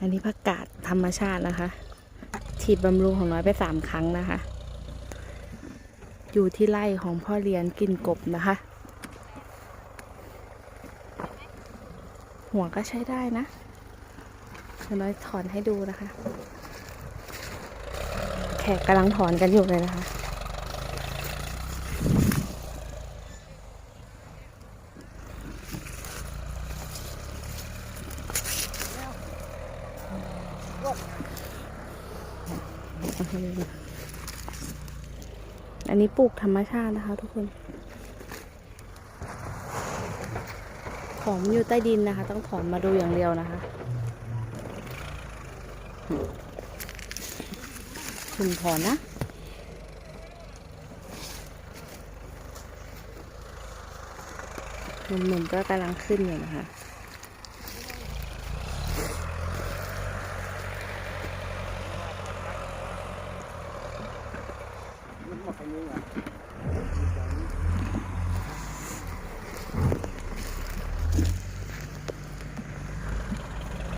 อันนี้ผักกาดธรรมชาตินะคะ ฉีดบำรุงของน้อยไปสามครั้งนะคะ อยู่ที่ไร่ของพ่อเรียนกินกบนะคะ หัวก็ใช้ได้นะเดี๋ยวน้อยถอนให้ดูนะคะ แขกกำลังถอนกันอยู่เลยนะคะ อันนี้ปลูกธรรมชาตินะคะทุกคน ของอยู่ใต้ดินนะคะ ต้องถอนมาดูอย่างเดียวนะคะถึงถอนนะหนุ่มๆก็กำลังขึ้นอยู่นะคะ มันหมดอายุอะ